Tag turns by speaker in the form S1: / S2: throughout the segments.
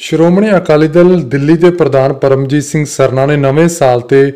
S1: ਸ਼੍ਰੋਮਣੀ ਅਕਾਲੀ ਦਲ ਦਿੱਲੀ ਦੇ ਪ੍ਰਧਾਨ ਪਰਮਜੀਤ ਸਿੰਘ ਸਰਨਾ ਨੇ ਨਵੇਂ ਸਾਲ ਤੇ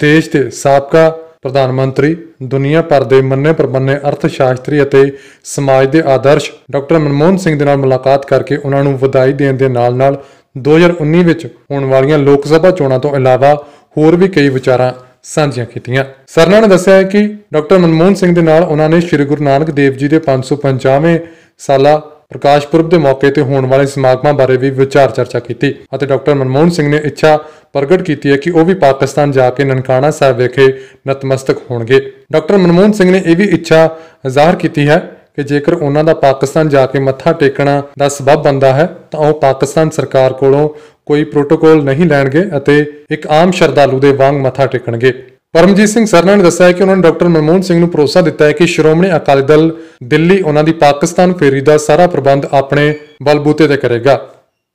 S1: ਦੇਸ਼ ਦੇ ਸਾਬਕਾ ਪ੍ਰਧਾਨ ਮੰਤਰੀ, ਦੁਨੀਆ ਭਰ ਦੇ ਮੰਨੇ ਪ੍ਰਮੰਨੇ ਅਰਥ ਸ਼ਾਸਤਰੀ ਅਤੇ ਸਮਾਜ ਦੇ ਆਦਰਸ਼ ਡਾਕਟਰ ਮਨਮੋਹਨ ਸਿੰਘ ਦੇ ਨਾਲ ਮੁਲਾਕਾਤ ਕਰਕੇ ਉਹਨਾਂ ਨੂੰ ਵਧਾਈ ਦੇਣ ਦੇ ਨਾਲ-ਨਾਲ 2019 ਵਿੱਚ ਹੋਣ ਵਾਲੀਆਂ ਲੋਕ ਸਭਾ ਚੋਣਾਂ ਤੋਂ ਇਲਾਵਾ ਹੋਰ ਵੀ ਕਈ ਵਿਚਾਰਾਂ ਸਾਂਝੀਆਂ ਕੀਤੀਆਂ। ਸਰਨਾ ਨੇ ਦੱਸਿਆ ਹੈ ਕਿ ਡਾਕਟਰ ਮਨਮੋਹਨ ਸਿੰਘ ਦੇ ਨਾਲ ਉਹਨਾਂ ਨੇ ਸ੍ਰੀ ਗੁਰੂ ਨਾਨਕ ਦੇਵ ਜੀ ਦੇ 550ਵੇਂ ਸਾਲਾ ਪ੍ਰਕਾਸ਼ ਪੁਰਬ ਦੇ ਮੌਕੇ ਤੇ ਹੋਣ ਵਾਲੇ ਸਮਾਗਮਾਂ ਬਾਰੇ ਵੀ ਵਿਚਾਰ ਚਰਚਾ ਕੀਤੀ ਅਤੇ ਡਾਕਟਰ ਮਨਮੋਹਨ ਸਿੰਘ ਨੇ ਇੱਛਾ ਪ੍ਰਗਟ ਕੀਤੀ ਹੈ ਕਿ ਉਹ ਵੀ ਪਾਕਿਸਤਾਨ ਜਾ ਕੇ ਨਨਕਾਣਾ ਸਾਹਿਬ ਵਿਖੇ ਨਤਮਸਤਕ ਹੋਣਗੇ। ਡਾਕਟਰ ਮਨਮੋਹਨ ਸਿੰਘ ਨੇ ਇਹ ਵੀ ਇੱਛਾ ਜ਼ਾਹਰ ਕੀਤੀ ਹੈ ਕਿ ਜੇਕਰ ਉਹਨਾਂ ਦਾ ਪਾਕਿਸਤਾਨ ਜਾ ਕੇ ਮੱਥਾ ਟੇਕਣਾ ਦਾ ਸਬਬ ਬੰਦਾ ਹੈ, ਤਾਂ ਉਹ ਪਾਕਿਸਤਾਨ ਸਰਕਾਰ ਕੋਲੋਂ ਕੋਈ ਪ੍ਰੋਟੋਕੋਲ ਨਹੀਂ ਲੈਣਗੇ ਅਤੇ ਇੱਕ ਆਮ ਸ਼ਰਧਾਲੂ ਦੇ ਵਾਂਗ ਮੱਥਾ ਟੇਕਣਗੇ। ਪਰਮਜੀਤ ਸਿੰਘ ਸਰਨਾ ਨੇ ਦੱਸਿਆ ਕਿ ਉਹਨਾਂ ਨੇ ਡਾਕਟਰ ਮਨਮੋਹਨ ਸਿੰਘ ਨੂੰ ਭਰੋਸਾ ਦਿੱਤਾ ਹੈ ਕਿ ਸ਼੍ਰੋਮਣੀ ਅਕਾਲੀ ਦਲ ਦਿੱਲੀ, ਉਹਨਾਂ ਦੀ ਪਾਕਿਸਤਾਨ ਫੇਰੀ ਦਾ ਸਾਰਾ ਪ੍ਰਬੰਧ ਆਪਣੇ ਬਲਬੂਤੇ ਤੇ ਕਰੇਗਾ।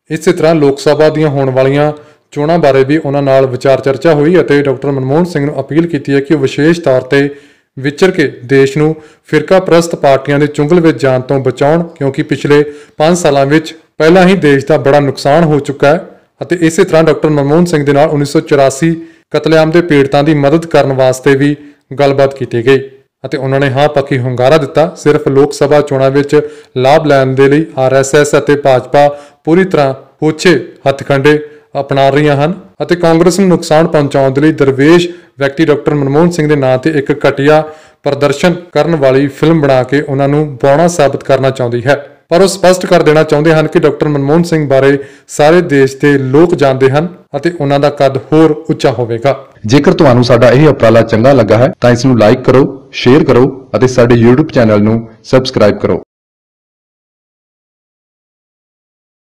S1: ਇਸੇ ਤਰ੍ਹਾਂ ਲੋਕ ਸਭਾ ਦੀਆਂ ਹੋਣ ਵਾਲੀਆਂ ਚੋਣਾਂ ਬਾਰੇ ਵੀ ਉਹਨਾਂ ਨਾਲ ਵਿਚਾਰ ਚਰਚਾ ਹੋਈ ਅਤੇ ਡਾਕਟਰ ਮਨਮੋਹਨ ਸਿੰਘ ਨੂੰ ਅਪੀਲ ਕੀਤੀ ਹੈ ਕਿ ਉਹ ਵਿਸ਼ੇਸ਼ ਤੌਰ ਤੇ ਵਿਚਰ ਕੇ ਦੇਸ਼ ਨੂੰ ਫਿਰਕਾ ਪ੍ਰਸਤ ਪਾਰਟੀਆਂ ਦੇ ਚੁੰਗਲ ਵਿੱਚ ਜਾਣ ਤੋਂ ਬਚਾਉਣ, ਕਿਉਂਕਿ ਪਿਛਲੇ 5 ਸਾਲਾਂ ਵਿੱਚ ਪਹਿਲਾਂ ਹੀ ਦੇਸ਼ ਦਾ ਬੜਾ ਨੁਕਸਾਨ ਹੋ ਚੁੱਕਾ ਹੈ। ਅਤੇ ਇਸੇ ਤਰ੍ਹਾਂ ਡਾਕਟਰ ਮਨਮੋਹਨ ਸਿੰਘ ਦੇ ਨਾਲ 1984 ਕਤਲੇਆਮ ਦੇ ਪੀੜਤਾਂ ਦੀ ਮਦਦ ਕਰਨ ਵਾਸਤੇ ਵੀ ਗੱਲਬਾਤ ਕੀਤੀ ਗਈ ਅਤੇ ਉਹਨਾਂ ਨੇ ਹਾਂ ਪੱਕੀ ਹੁੰਗਾਰਾ ਦਿੱਤਾ। ਸਿਰਫ ਲੋਕ ਸਭਾ ਚੋਣਾਂ ਵਿੱਚ ਲਾਭ ਲੈਣ ਦੇ ਲਈ ਆਰਐਸਐਸ ਅਤੇ ਭਾਜਪਾ ਪੂਰੀ ਤਰ੍ਹਾਂ ਹੋਛੇ ਹੱਥਕੰਡੇ ਅਪਣਾ ਰਹੀਆਂ ਹਨ ਅਤੇ ਕਾਂਗਰਸ ਨੂੰ ਨੁਕਸਾਨ ਪਹੁੰਚਾਉਣ ਦੇ ਲਈ ਦਰਵੇਸ਼ ਵਿਅਕਤੀ ਡਾਕਟਰ ਮਨਮੋਹਨ ਸਿੰਘ ਦੇ ਨਾਂ ਤੇ ਇੱਕ ਘਟੀਆ ਪ੍ਰਦਰਸ਼ਨ ਕਰਨ ਵਾਲੀ ਫਿਲਮ ਬਣਾ ਕੇ ਉਹਨਾਂ ਨੂੰ ਬੌਣਾ ਸਾਬਤ ਕਰਨਾ ਚਾਹੁੰਦੀ ਹੈ। ਪਰ ਉਹ ਸਪਸ਼ਟ ਕਰ ਦੇਣਾ ਚਾਹੁੰਦੇ ਹਨ ਕਿ ਡਾਕਟਰ ਮਨਮੋਹਨ ਸਿੰਘ ਬਾਰੇ ਸਾਰੇ ਦੇਸ਼ ਦੇ ਲੋਕ ਜਾਣਦੇ ਹਨ। ਅਤੇ ਉਹਨਾਂ ਦਾ ਕੱਦ ਹੋਰ ਉੱਚਾ ਹੋਵੇਗਾ।
S2: ਜੇਕਰ ਤੁਹਾਨੂੰ ਸਾਡਾ ਇਹ ਉਪਰਾਲਾ ਚੰਗਾ ਲੱਗਾ ਹੈ, ਤਾਂ ਇਸ ਨੂੰ ਲਾਈਕ ਕਰੋ ਸ਼ੇਅਰ ਕਰੋ ਅਤੇ ਸਾਡੇ YouTube ਚੈਨਲ ਨੂੰ ਸਬਸਕ੍ਰਾਈਬ ਕਰੋ।